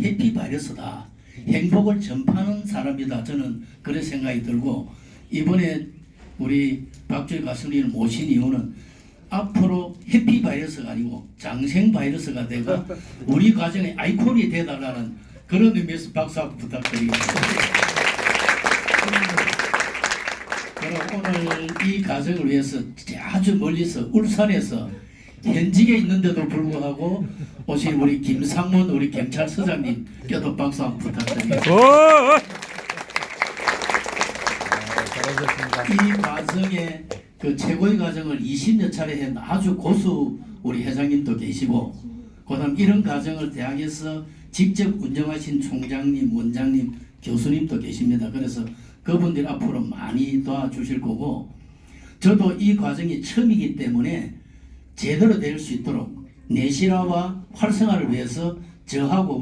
해피 바이러스다. 행복을 전파하는 사람이다. 저는 그런 생각이 들고 이번에 우리 박주희 가수님을 모신 이유는 앞으로 해피 바이러스가 아니고 장생 바이러스가 되가 우리 가정의 아이콘이 되달라는 그런 의미에서 박수 한번 부탁드리겠습니다. 그럼 오늘 이 가정을 위해서 아주 멀리서 울산에서 현직에 있는데도 불구하고 오신 우리 김상문 우리 경찰서장님께도 박수 한번 부탁드립니다. 이 과정에 그 최고의 과정을 20여 차례 한 아주 고수 우리 회장님도 계시고 그다음 이런 과정을 대학에서 직접 운영하신 총장님, 원장님, 교수님도 계십니다. 그래서 그분들 앞으로 많이 도와주실 거고 저도 이 과정이 처음이기 때문에 제대로 될 수 있도록 내실화와 활성화를 위해서 저하고